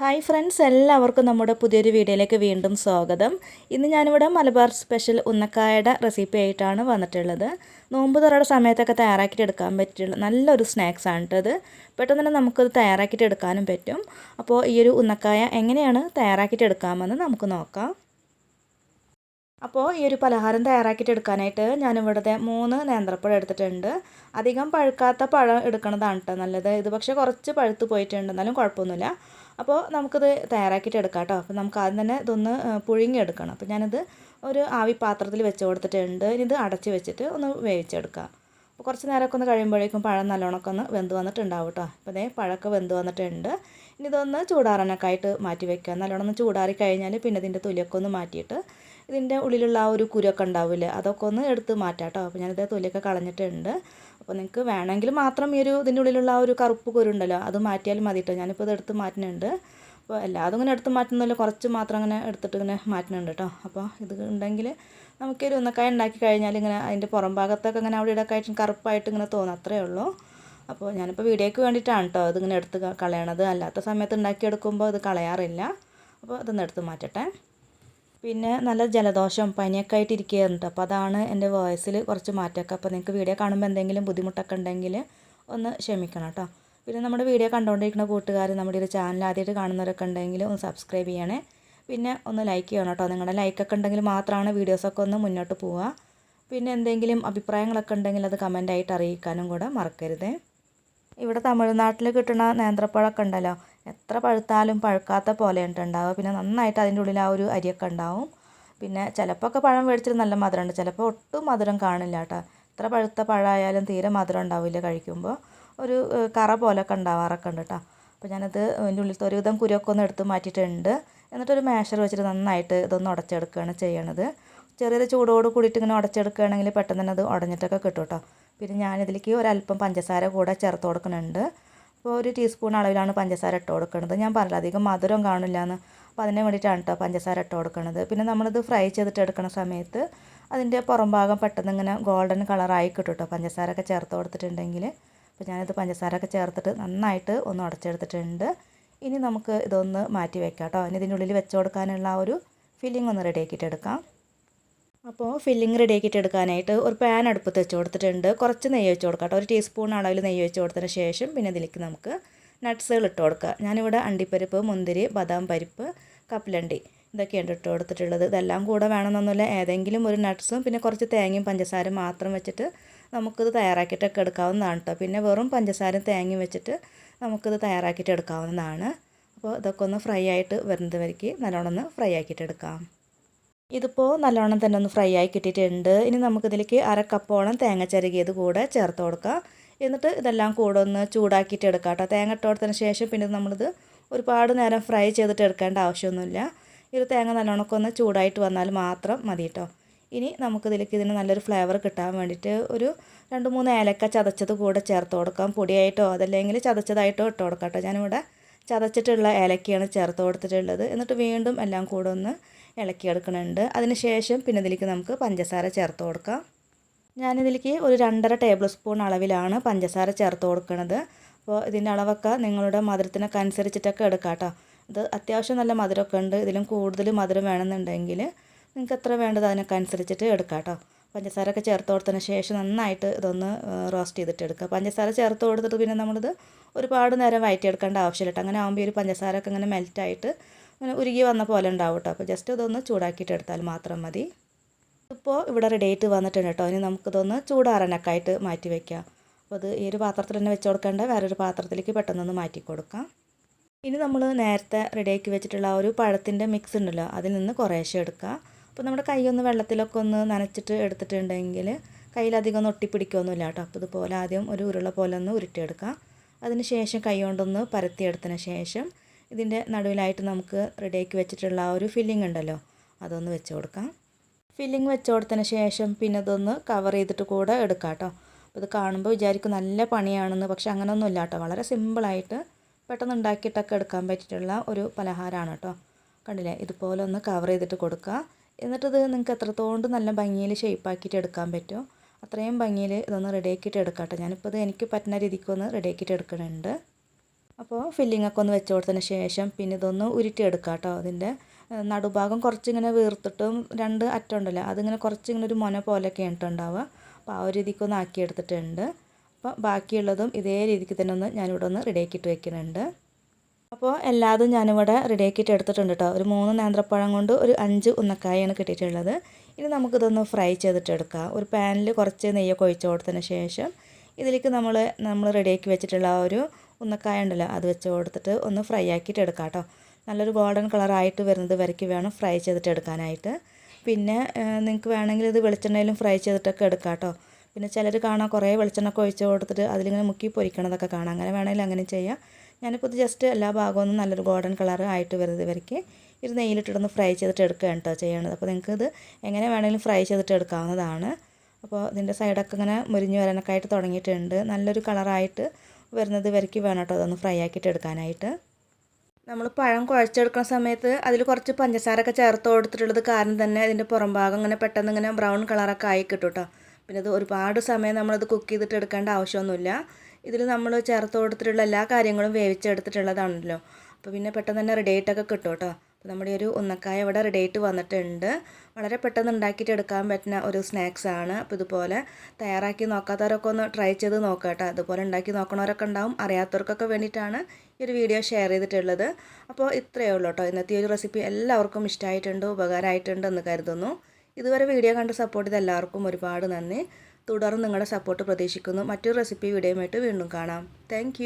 Hi friends എല്ലാവർക്കും നമ്മുടെ പുതിയൊരു വീഡിയോയിലേക്ക് വീണ്ടും സ്വാഗതം. ഇന്ന് ഞാനിവിടെ മലബാർ സ്പെഷ്യൽ ഉന്നക്കായയുടെ റെസിപ്പി ആയിട്ടാണ് വന്നിട്ടുള്ളത്. നോമ്പ് തുറയുടെ സമയത്തൊക്കെ തയ്യാറാക്കിയിട്ട് എടുക്കാൻ പറ്റിയുള്ള നല്ലൊരു സ്നാക്സ് ആണ് കേട്ടത് പെട്ടെന്ന് തന്നെ നമുക്കത് തയ്യാറാക്കിയിട്ട് എടുക്കാനും പറ്റും. അപ്പോൾ ഈ ഒരു ഉന്നക്കായ എങ്ങനെയാണ് തയ്യാറാക്കിയിട്ട് എടുക്കാമെന്ന് നമുക്ക് നോക്കാം. അപ്പോൾ ഈ ഒരു പലഹാരം തയ്യാറാക്കിയിട്ട് എടുക്കാനായിട്ട് ഞാനിവിടുത്തെ മൂന്ന് നേന്ത്രപ്പഴം എടുത്തിട്ടുണ്ട്. അധികം പഴുക്കാത്ത പഴം എടുക്കുന്നതാണ് കേട്ടോ നല്ലത്. ഇത് പക്ഷേ കുറച്ച് പഴുത്ത് പോയിട്ടുണ്ട്. എന്നാലും കുഴപ്പമൊന്നുമില്ല. അപ്പോൾ നമുക്കിത് തയ്യാറാക്കിയിട്ട് എടുക്കാം കേട്ടോ. അപ്പോൾ നമുക്ക് ആദ്യം തന്നെ ഇതൊന്ന് പുഴുങ്ങിയെടുക്കണം. അപ്പോൾ ഞാനിത് ഒരു ആവി പാത്രത്തിൽ വെച്ച് കൊടുത്തിട്ടുണ്ട്. ഇനി ഇത് അടച്ച് വെച്ചിട്ട് ഒന്ന് വേവിച്ചെടുക്കാം. അപ്പോൾ കുറച്ച് നേരമൊക്കെ ഒന്ന് കഴിയുമ്പോഴേക്കും പഴം നല്ലോണമൊക്കെ ഒന്ന് വെന്ത് വന്നിട്ടുണ്ടാവും കേട്ടോ. അപ്പോൾ അതേ പഴമൊക്കെ വെന്ത് വന്നിട്ടുണ്ട്. ഇനി ഇതൊന്ന് ചൂടാറാനൊക്കെ ആയിട്ട് മാറ്റി വെക്കുക. നല്ലോണം ഒന്ന് ചൂടാറി കഴിഞ്ഞാൽ പിന്നെ ഇതിന്റെ തൊലിയൊക്കെ ഒന്ന് മാറ്റിയിട്ട് ഇതിന്റെ ഉള്ളിലുള്ള ആ ഒരു കുരൊക്കെ ഉണ്ടാവില്ലേ അതൊക്കെ ഒന്ന് എടുത്ത് മാറ്റാം കേട്ടോ. അപ്പോൾ ഞാനിത് തൊലിയൊക്കെ കളഞ്ഞിട്ടുണ്ട്. അപ്പോൾ നിങ്ങൾക്ക് വേണമെങ്കിൽ മാത്രം ഈ ഒരു ഇതിന്റെ ഉള്ളിലുള്ള ആ ഒരു കറുപ്പ് കുരുണ്ടല്ലോ അത് മാറ്റിയാലും മതി കേട്ടോ ഞാനിപ്പോൾ ഇത് എടുത്ത് മാറ്റുന്നുണ്ട്. അപ്പോൾ എല്ലാതും ഇങ്ങനെ എടുത്ത് മാറ്റുന്നില്ല കുറച്ച് മാത്രം അങ്ങനെ എടുത്തിട്ട് ഇങ്ങനെ മാറ്റുന്നുണ്ട് കേട്ടോ അപ്പോൾ ഇത് ഉണ്ടെങ്കിൽ നമുക്കൊരു ഒന്നക്കായ ഉണ്ടാക്കി കഴിഞ്ഞാൽ ഇങ്ങനെ അതിന്റെ പുറം ഭാഗത്തൊക്കെ ഇങ്ങനെ അവിടെ ഇടയ്ക്ക് ആയിട്ട് കറുപ്പായിട്ട് ഇങ്ങനെ തോന്നും അത്രയേ ഉള്ളൂ. അപ്പോൾ ഞാനിപ്പോൾ വീഡിയോയ്ക്ക് വേണ്ടിയിട്ടാണ് കേട്ടോ ഇതിങ്ങനെ എടുത്ത് കളയണത്. അല്ലാത്ത സമയത്ത് ഉണ്ടാക്കിയെടുക്കുമ്പോൾ ഇത് കളയാറില്ല. അപ്പോൾ ഇതൊന്ന് എടുത്ത് മാറ്റട്ടെ. പിന്നെ നല്ല ജലദോഷം പനിയൊക്കെ ആയിട്ട് ഇരിക്കുകയായിരുന്നു അപ്പോൾ അതാണ് എന്റെ വോയിസിൽ കുറച്ച് മാറ്റമൊക്കെ. അപ്പോൾ നിങ്ങൾക്ക് വീഡിയോ കാണുമ്പോൾ എന്തെങ്കിലും ബുദ്ധിമുട്ടൊക്കെ ഉണ്ടെങ്കിൽ ഒന്ന് ക്ഷമിക്കണം കേട്ടോ പിന്നെ നമ്മുടെ വീഡിയോ കണ്ടുകൊണ്ടിരിക്കുന്ന കൂട്ടുകാർ നമ്മുടെ ഒരു ചാനൽ ആദ്യമായിട്ട് കാണുന്നവരൊക്കെ ഉണ്ടെങ്കിൽ ഒന്ന് സബ്സ്ക്രൈബ് ചെയ്യണേ. പിന്നെ ഒന്ന് ലൈക്ക് ചെയ്യണം കേട്ടോ നിങ്ങളുടെ ലൈക്കൊക്കെ ഉണ്ടെങ്കിൽ മാത്രമാണ് വീഡിയോസൊക്കെ ഒന്ന് മുന്നോട്ട് പോവുക. പിന്നെ എന്തെങ്കിലും അഭിപ്രായങ്ങളൊക്കെ ഉണ്ടെങ്കിൽ അത് കമന്റായിട്ട് അറിയിക്കാനും കൂടെ മറക്കരുത്. ഇവിടെ തമിഴ്നാട്ടിൽ കിട്ടുന്ന നേന്ത്രപ്പഴമൊക്കെ ഉണ്ടല്ലോ. എത്ര പഴുത്താലും പഴുക്കാത്ത പോലെ ഉണ്ടാവുക. പിന്നെ നന്നായിട്ട് അതിന്റെ ഉള്ളിൽ ആ ഒരു അരിയൊക്കെ ഉണ്ടാവും. പിന്നെ ചിലപ്പോൾ ഒക്കെ പഴം മേടിച്ചിട്ട് നല്ല മധുരമുണ്ട്. ചിലപ്പോൾ ഒട്ടും മധുരം കാണില്ല കേട്ടോ. എത്ര പഴുത്ത പഴമായാലും തീരെ മധുരം ഉണ്ടാവില്ല കഴിക്കുമ്പോൾ. ഒരു കറ പോലൊക്കെ ഉണ്ടാവാറൊക്കെ ഉണ്ട് കേട്ടോ. അപ്പോൾ ഞാനത് അതിന്റെ ഉള്ളിലത്തെ ഒരുവിധം കുരുവൊക്കെ ഒന്ന് എടുത്ത് മാറ്റിയിട്ടുണ്ട്. എന്നിട്ടൊരു മേശർ വെച്ചിട്ട് നന്നായിട്ട് ഇതൊന്ന് ഉടച്ചെടുക്കുകയാണ് ചെയ്യണത്. ചെറിയൊരു ചൂടോട് കൂടിയിട്ട് ഇങ്ങനെ ഉടച്ചെടുക്കുകയാണെങ്കിൽ പെട്ടെന്ന് തന്നെ അത് ഉടഞ്ഞിട്ടൊക്കെ കിട്ടും കേട്ടോ. പിന്നെ ഞാനിതിലേക്ക് ഒരല്പം പഞ്ചസാര കൂടെ ചേർത്ത് കൊടുക്കുന്നുണ്ട്. അപ്പോൾ ഒരു ടീസ്പൂൺ അളവിലാണ് പഞ്ചസാര ഇട്ട് കൊടുക്കുന്നത് ഞാൻ പറഞ്ഞില്ല അധികം മധുരം കാണില്ല എന്ന് അപ്പോൾ അതിന് വേണ്ടിയിട്ടാണ് കേട്ടോ പഞ്ചസാര ഇട്ട് കൊടുക്കുന്നത് പിന്നെ നമ്മളിത് ഫ്രൈ ചെയ്തിട്ട് എടുക്കുന്ന സമയത്ത് അതിന്റെ പുറം ഭാഗം പെട്ടെന്ന് ഇങ്ങനെ ഗോൾഡൻ കളറായി കിട്ടും കേട്ടോ പഞ്ചസാര ഒക്കെ ചേർത്ത് കൊടുത്തിട്ടുണ്ടെങ്കിൽ. അപ്പോൾ ഞാനിത് പഞ്ചസാര ഒക്കെ ചേർത്തിട്ട് നന്നായിട്ട് ഒന്ന് ഉടച്ചെടുത്തിട്ടുണ്ട്. ഇനി നമുക്ക് ഇതൊന്ന് മാറ്റി വെക്കാം കേട്ടോ ഇനി ഇതിന്റെ ഉള്ളിൽ വെച്ച് കൊടുക്കാനുള്ള ആ ഒരു ഫില്ലിംഗ് ഒന്ന് റെഡിയാക്കിയിട്ട് എടുക്കാം. അപ്പോൾ ഫില്ലിങ് റെഡിയാക്കിയിട്ട് എടുക്കാനായിട്ട് ഒരു പാൻ അടുപ്പത്ത് വെച്ച് കൊടുത്തിട്ടുണ്ട്. കുറച്ച് നെയ്യ് വെച്ച് കൊടുക്കാം കേട്ടോ. ഒരു ടീസ്പൂൺ അളവിൽ നെയ്യ് വെച്ച് കൊടുത്തതിന് ശേഷം പിന്നെ ഇതിലേക്ക് നമുക്ക് നട്ട്സുകൾ ഇട്ട് കൊടുക്കുക ഞാനിവിടെ അണ്ടിപ്പരിപ്പ് മുന്തിരി ബദാം പരിപ്പ് കപ്പലണ്ടി ഇതൊക്കെയാണ് ഇട്ട് കൊടുത്തിട്ടുള്ളത്. ഇതെല്ലാം കൂടെ വേണമെന്നൊന്നുമില്ല. ഏതെങ്കിലും ഒരു നട്ട്സും പിന്നെ കുറച്ച് തേങ്ങയും പഞ്ചസാരയും മാത്രം വെച്ചിട്ട് നമുക്കിത് തയ്യാറാക്കിയിട്ടൊക്കെ എടുക്കാവുന്നതാണ് കേട്ടോ. പിന്നെ വെറും പഞ്ചസാരയും തേങ്ങയും വെച്ചിട്ട് നമുക്കിത് തയ്യാറാക്കിയിട്ട് എടുക്കാവുന്നതാണ്. അപ്പോൾ ഇതൊക്കെ ഒന്ന് ഫ്രൈ ആയിട്ട് വരുന്നത് വരയ്ക്ക് നല്ലോണം ഒന്ന് ഫ്രൈ ആക്കിയിട്ട് എടുക്കാം. ഇതിപ്പോൾ നല്ലോണം തന്നെ ഒന്ന് ഫ്രൈ ആയി കിട്ടിയിട്ടുണ്ട്. ഇനി നമുക്കിതിലേക്ക് അര കപ്പോളം തേങ്ങ ചിരകിയത് കൂടെ ചേർത്ത് കൊടുക്കാം. എന്നിട്ട് ഇതെല്ലാം കൂടെ ഒന്ന് ചൂടാക്കിയിട്ട് എടുക്കാം കേട്ടോ. തേങ്ങ ഇട്ട് കൊടുത്തതിന് ശേഷം പിന്നെ നമ്മളിത് ഒരുപാട് നേരം ഫ്രൈ ചെയ്തിട്ട് എടുക്കേണ്ട ആവശ്യമൊന്നുമില്ല. ഈ ഒരു തേങ്ങ നല്ലോണമൊക്കെ ഒന്ന് ചൂടായിട്ട് വന്നാൽ മാത്രം മതി കേട്ടോ. ഇനി നമുക്കിതിലേക്ക് ഇതിന് നല്ലൊരു ഫ്ലേവർ കിട്ടാൻ വേണ്ടിയിട്ട് ഒരു രണ്ട് മൂന്ന് ഏലക്ക ചതച്ചത് കൂടെ ചേർത്ത് കൊടുക്കാം. പൊടിയായിട്ടോ അതല്ലെങ്കിൽ ചതച്ചതായിട്ടോ ഇട്ട് കൊടുക്കാം കേട്ടോ. ഞാനിവിടെ ചതച്ചിട്ടുള്ള ഏലക്കയാണ് ചേർത്ത് കൊടുത്തിട്ടുള്ളത്. എന്നിട്ട് വീണ്ടും എല്ലാം കൂടെ ഒന്ന് ഇളക്കിയെടുക്കുന്നുണ്ട് അതിന് ശേഷം പിന്നെ ഇതിലേക്ക് നമുക്ക് പഞ്ചസാര ചേർത്ത് കൊടുക്കാം. ഞാനിതിലേക്ക് ഒരു രണ്ടര ടേബിൾ സ്പൂൺ അളവിലാണ് പഞ്ചസാര ചേർത്ത് കൊടുക്കുന്നത് അപ്പോൾ ഇതിന്റെ അളവൊക്കെ നിങ്ങളുടെ മധുരത്തിനൊക്കെ അനുസരിച്ചിട്ടൊക്കെ എടുക്കാം കേട്ടോ. ഇത് അത്യാവശ്യം നല്ല മധുരമൊക്കെ ഉണ്ട്. ഇതിലും കൂടുതൽ മധുരം വേണമെന്നുണ്ടെങ്കിൽ നിങ്ങൾക്ക് എത്ര വേണ്ടത് അതിനൊക്കെ അനുസരിച്ചിട്ട് എടുക്കാം കേട്ടോ. പഞ്ചസാരയൊക്കെ ചേർത്ത് കൊടുത്തതിന് ശേഷം നന്നായിട്ട് ഇതൊന്ന് റോസ്റ്റ് ചെയ്തിട്ട് എടുക്കുക പഞ്ചസാര ചേർത്ത് കൊടുത്തിട്ട് പിന്നെ നമ്മളിത് ഒരുപാട് നേരം വയറ്റിയെടുക്കേണ്ട ആവശ്യമില്ല കേട്ടോ. അങ്ങനെ ആകുമ്പോൾ ഒരു പഞ്ചസാരയൊക്കെ ഇങ്ങനെ മെൽറ്റായിട്ട് അങ്ങനെ ഉരുകി വന്ന പോലെ ഉണ്ടാവും കേട്ടോ അപ്പോൾ ജസ്റ്റ് ഇതൊന്ന് ചൂടാക്കിയിട്ട് എടുത്താൽ മാത്രം മതി. ഇപ്പോൾ ഇവിടെ റെഡി ആയിട്ട് വന്നിട്ടുണ്ട് കേട്ടോ ഇനി നമുക്കിതൊന്ന് ചൂടാറാനൊക്കെ ആയിട്ട് മാറ്റി വയ്ക്കാം അപ്പോൾ അത് ഈ ഒരു പാത്രത്തിൽ തന്നെ വെച്ച് കൊടുക്കേണ്ട. വേറൊരു പാത്രത്തിലേക്ക് പെട്ടെന്നൊന്ന് മാറ്റി കൊടുക്കാം. ഇനി നമ്മൾ നേരത്തെ റെഡിയാക്കി വെച്ചിട്ടുള്ള ആ ഒരു പഴത്തിന്റെ മിക്സ് ഉണ്ടല്ലോ അതിൽ നിന്ന് കുറേശ്ശെ എടുക്കുക അപ്പോൾ നമ്മുടെ കൈ ഒന്ന് വെള്ളത്തിലൊക്കെ ഒന്ന് നനച്ചിട്ട് എടുത്തിട്ടുണ്ടെങ്കിൽ കയ്യിലധികം ഒന്ന് ഒട്ടിപ്പിടിക്കുകയൊന്നുമില്ല കേട്ടോ അപ്പോൾ ഇതുപോലെ ആദ്യം ഒരു ഉരുള പോലെ ഒന്ന് ഉരുട്ടിയെടുക്കുക അതിന് ശേഷം കൈ കൊണ്ടൊന്ന് പരത്തിയെടുത്തതിന് ശേഷം ഇതിന്റെ നടുവിലായിട്ട് നമുക്ക് റെഡിയാക്കി വെച്ചിട്ടുള്ള ആ ഒരു ഫില്ലിംഗ് ഉണ്ടല്ലോ അതൊന്ന് വെച്ച് കൊടുക്കാം. ഫില്ലിംഗ് വെച്ച് കൊടുത്തതിന് ശേഷം പിന്നെ അതൊന്ന് കവർ ചെയ്തിട്ട് കൂടെ എടുക്കാം കേട്ടോ. അപ്പോൾ ഇത് കാണുമ്പോൾ വിചാരിക്കും നല്ല പണിയാണെന്ന് പക്ഷെ അങ്ങനെയൊന്നും ഇല്ല കേട്ടോ. വളരെ സിമ്പിളായിട്ട് പെട്ടെന്ന് ഉണ്ടാക്കിയിട്ടൊക്കെ എടുക്കാൻ പറ്റിയിട്ടുള്ള ഒരു പലഹാരമാണ് കേട്ടോ. കണ്ടില്ലേ? ഇതുപോലെ ഒന്ന് കവർ ചെയ്തിട്ട് കൊടുക്കുക. എന്നിട്ടിത് നിങ്ങൾക്ക് എത്രത്തോണ്ട് നല്ല ഭംഗിയിൽ ഷേപ്പാക്കിയിട്ട് എടുക്കാൻ പറ്റുമോ അത്രയും ഭംഗിയിൽ ഇതൊന്ന് റെഡിയാക്കിയിട്ട് എടുക്കാം കേട്ടോ. ഞാനിപ്പോൾ ഇത് എനിക്ക് പറ്റുന്ന രീതിക്കൊന്ന് റെഡിയാക്കിയിട്ട് എടുക്കുന്നുണ്ട്. അപ്പോൾ ഒക്കെ ഒന്ന് വെച്ച് കൊടുത്തതിന് ശേഷം പിന്നെ ഇതൊന്ന് ഉരുട്ടിയെടുക്കുക കേട്ടോ അതിന്റെ നടുഭാഗം കുറച്ചിങ്ങനെ വീർത്തിട്ടും രണ്ട് അറ്റം ഉണ്ടല്ലോ അതിങ്ങനെ കുറച്ചിങ്ങനെ ഒരു മൊന പോലെയൊക്കെ ഉണ്ടാവുക. അപ്പോൾ ആ ഒരു രീതിക്ക് ഒന്ന് ആക്കിയെടുത്തിട്ടുണ്ട്. അപ്പോൾ ബാക്കിയുള്ളതും ഇതേ രീതിക്ക് തന്നെ ഒന്ന് ഞാനിവിടെ ഒന്ന് റെഡിയാക്കിയിട്ട് വെക്കുന്നുണ്ട്. അപ്പോൾ എല്ലാതും ഞാനിവിടെ റെഡിയാക്കിയിട്ട് എടുത്തിട്ടുണ്ട് കേട്ടോ. ഒരു മൂന്ന് നേന്ത്രപ്പഴം കൊണ്ട് ഒരു അഞ്ച് ഉന്നക്കായാണ് കിട്ടിയിട്ടുള്ളത്. ഇനി നമുക്കിതൊന്ന് ഫ്രൈ ചെയ്തിട്ട് എടുക്കാം. ഒരു പാനിൽ കുറച്ച് നെയ്യൊക്കെ ഒഴിച്ച് കൊടുത്തതിന് ശേഷം ഇതിലേക്ക് നമ്മൾ നമ്മൾ റെഡിയാക്കി വെച്ചിട്ടുള്ള ആ ഒരു ഉന്നക്കായ ഉണ്ടല്ലോ അത് വെച്ച് കൊടുത്തിട്ട് ഒന്ന് ഫ്രൈ ആക്കിയിട്ട് എടുക്കാം കേട്ടോ നല്ലൊരു ഗോൾഡൻ കളറായിട്ട് വരുന്നത് വരയ്ക്ക് വേണം ഫ്രൈ ചെയ്തിട്ട് എടുക്കാനായിട്ട്. പിന്നെ നിങ്ങൾക്ക് വേണമെങ്കിൽ ഇത് വെളിച്ചെണ്ണയിലും ഫ്രൈ ചെയ്തിട്ടൊക്കെ എടുക്കാം കേട്ടോ പിന്നെ ചിലർ കാണാൻ കുറേ വെളിച്ചെണ്ണ ഒക്കെ ഒഴിച്ച് കൊടുത്തിട്ട് അതിലിങ്ങനെ മുക്കി പൊരിക്കണതൊക്കെ കാണാം. അങ്ങനെ വേണമെങ്കിൽ അങ്ങനെ ചെയ്യാം. ഞാനിപ്പോൾ ഇത് ജസ്റ്റ് എല്ലാ ഭാഗവും നല്ലൊരു ഗോൾഡൻ കളർ ആയിട്ട് വരുന്നത് വരയ്ക്ക്. ഇത് നെയ്യിലിട്ടിട്ടൊന്ന് ഫ്രൈ ചെയ്തിട്ട് എടുക്കുകയാണ് കേട്ടോ ചെയ്യണത്. അപ്പോൾ നിങ്ങൾക്ക് ഇത് എങ്ങനെ വേണമെങ്കിലും ഫ്രൈ ചെയ്തിട്ട് എടുക്കാവുന്നതാണ്. അപ്പോൾ ഇതിന്റെ സൈഡൊക്കെ ഇങ്ങനെ മുരിഞ്ഞ് വരാനൊക്കെ ആയിട്ട് തുടങ്ങിയിട്ടുണ്ട്. നല്ലൊരു കളറായിട്ട് വരുന്നത് വരയ്ക്ക് വേണം കേട്ടോ. അതൊന്ന് ഫ്രൈ ആക്കിയിട്ട് എടുക്കാനായിട്ട്. നമ്മൾ പഴം കുഴച്ചെടുക്കുന്ന സമയത്ത് അതിൽ കുറച്ച് പഞ്ചസാരൊക്കെ ചേർത്ത് കൊടുത്തിട്ടുള്ളത് കാരണം തന്നെ അതിന്റെ പുറം ഭാഗം ഇങ്ങനെ പെട്ടെന്ന് ഇങ്ങനെ ബ്രൗൺ കളറൊക്കെ ആയി കിട്ടും കേട്ടോ. പിന്നെ അത് ഒരുപാട് സമയം നമ്മളത് കുക്ക് ചെയ്തിട്ട് എടുക്കേണ്ട ആവശ്യമൊന്നുമില്ല. ഇതിൽ നമ്മൾ ചേർത്ത് കൊടുത്തിട്ടുള്ള എല്ലാ കാര്യങ്ങളും വേവിച്ചെടുത്തിട്ടുള്ളതാണല്ലോ. അപ്പോൾ പിന്നെ പെട്ടെന്ന് തന്നെ റെഡി ആയിട്ടൊക്കെ കിട്ടും കേട്ടോ. അപ്പോൾ നമ്മുടെ ഒരു ഉന്നക്കായ ഇവിടെ റെഡി ആയിട്ട് വന്നിട്ടുണ്ട്. വളരെ പെട്ടെന്ന് ഉണ്ടാക്കിയിട്ട് എടുക്കാൻ പറ്റുന്ന ഒരു സ്നാക്സ് ആണ്. അപ്പോൾ ഇതുപോലെ തയ്യാറാക്കി നോക്കാത്തവരൊക്കെ ഒന്ന് ട്രൈ ചെയ്ത് നോക്കാം അതുപോലെ ഉണ്ടാക്കി നോക്കണവരൊക്കെ ഉണ്ടാവും. അറിയാത്തവർക്കൊക്കെ വേണ്ടിയിട്ടാണ് ഈ ഒരു വീഡിയോ ഷെയർ ചെയ്തിട്ടുള്ളത്. അപ്പോൾ ഇത്രയേ ഉള്ളൂ കേട്ടോ. ഇന്നത്തെ ഒരു റെസിപ്പി എല്ലാവർക്കും ഇഷ്ടമായിട്ടുണ്ട് ഉപകാരമായിട്ടുണ്ട് എന്ന് കരുതുന്നു. ഇതുവരെ വീഡിയോ കണ്ട് സപ്പോർട്ട് ചെയ്ത എല്ലാവർക്കും ഒരുപാട് നന്ദി. തുടർന്ന് നിങ്ങളുടെ സപ്പോർട്ട് പ്രതീക്ഷിക്കുന്നു. മറ്റൊരു റെസിപ്പി വീഡിയോയുമായിട്ട് വീണ്ടും കാണാം. താങ്ക്